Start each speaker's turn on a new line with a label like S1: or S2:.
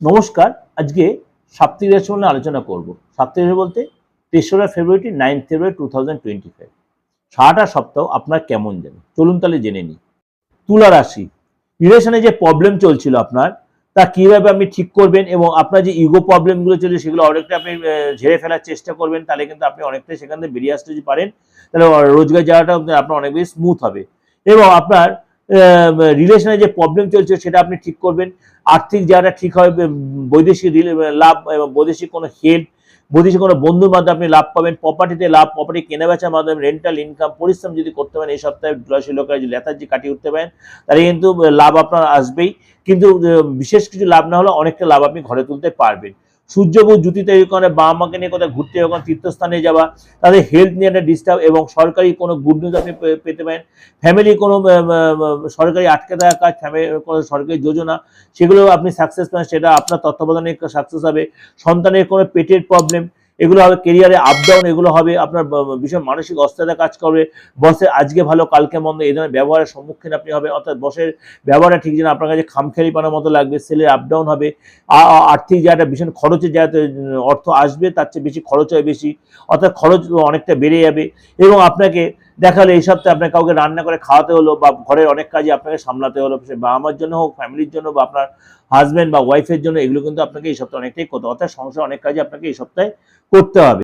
S1: নমস্কার, আজকে সাপ্তাহিক রাশি নিয়ে আলোচনা করব। সাপ্তাহিক রাশি বলতে তেসরা February nine February two thousand twenty five. সারাটা সপ্তাহ আপনার কেমন যাবে চলুন তাহলে জেনে নিই। তুলা রাশি। রিলেশনে যে প্রবলেম চলছিল আপনার, তা কীভাবে আপনি ঠিক করবেন এবং আপনার যে ইগো প্রবলেমগুলো চলছে, সেগুলো অনেকটা আপনি ঝেড়ে ফেলার চেষ্টা করবেন, তাহলে কিন্তু আপনি অনেকটাই সেখান থেকে বেরিয়ে আসতে যদি পারেন, তাহলে রোজগার যাওয়াটা আপনার অনেক বেশি স্মুথ হবে। এবং আপনার রিলেশনে যে প্রবলেম চলছে সেটা আপনি ঠিক করবেন। আর্থিক জায়গাটা ঠিক হয় বৈদেশিক লাভ এবং বৈদেশিক কোনো হেল্প বৈদেশিক কোনো বন্ধুর মাধ্যমে আপনি লাভ পাবেন। প্রপার্টিতে লাভ প্রপার্টি কেনাবেচার মাধ্যমে রেন্টাল ইনকাম পরিশ্রম যদি করতে পারেন, এই সপ্তাহে তুলাশী লোকেরা যদি লেথার্জি কাটিয়ে উঠতে পারেন, তাহলে কিন্তু লাভ আপনার আসবেই। কিন্তু বিশেষ কিছু লাভ না হলে অনেকটা লাভ আপনি ঘরে তুলতে পারবেন। সূর্যবু জুতি তৈরি করে বাবা মাকে নিয়ে কোথাও ঘুরতে ওখানে তীর্থস্থানে যাওয়া, তাদের হেলথ নিয়ে একটা ডিস্টার্ব এবং সরকারি কোনো গুড নিউজ আপনি পেতে পারেন। ফ্যামিলি কোনো সরকারি আটকে থাকা কাজ ফ্যামিলি কোনো সরকারি যোজনা, সেগুলো আপনি সাকসেস পান সেটা আপনার তত্ত্বাবধানে সাকসেস হবে। সন্তানের কোনো পেটের প্রবলেম এগুলো হবে কেরিয়ারে আপ ডাউন এগুলো হবে আপনার ভীষণ মানসিক অস্থিরতা কাজ করবে। বসের আজকে ভালো, কালকে মন্দ, এই ধরনের ব্যবহারের সম্মুখীন আপনি হবে অর্থাৎ বসের ব্যবহারটা ঠিক যেন আপনার কাছে খামখেয়ালি পানোর মতো লাগবে সেলের আপ ডাউন হবে। আর্থিক জায়গাটা ভীষণ খরচের জায়গাতে অর্থ আসবে, তার চেয়ে বেশি খরচ হয় বেশি। অর্থাৎ খরচ অনেকটা বেড়ে যাবে এবং আপনাকে দেখালে এই সপ্তাহে আপনার কাউকে রান্না করে খাওয়াতে হলো বা ঘরের অনেক কাজে আপনাকে সামলাতে হলো, সে বাবা মার জন্য হোক, ফ্যামিলির জন্য বা আপনার হাজব্যান্ড বা ওয়াইফের জন্য, এগুলো কিন্তু আপনাকে এই সপ্তাহে অনেকটাই করতে অর্থাৎ সংসার অনেক কাজে আপনাকে এই সপ্তাহে করতে হবে।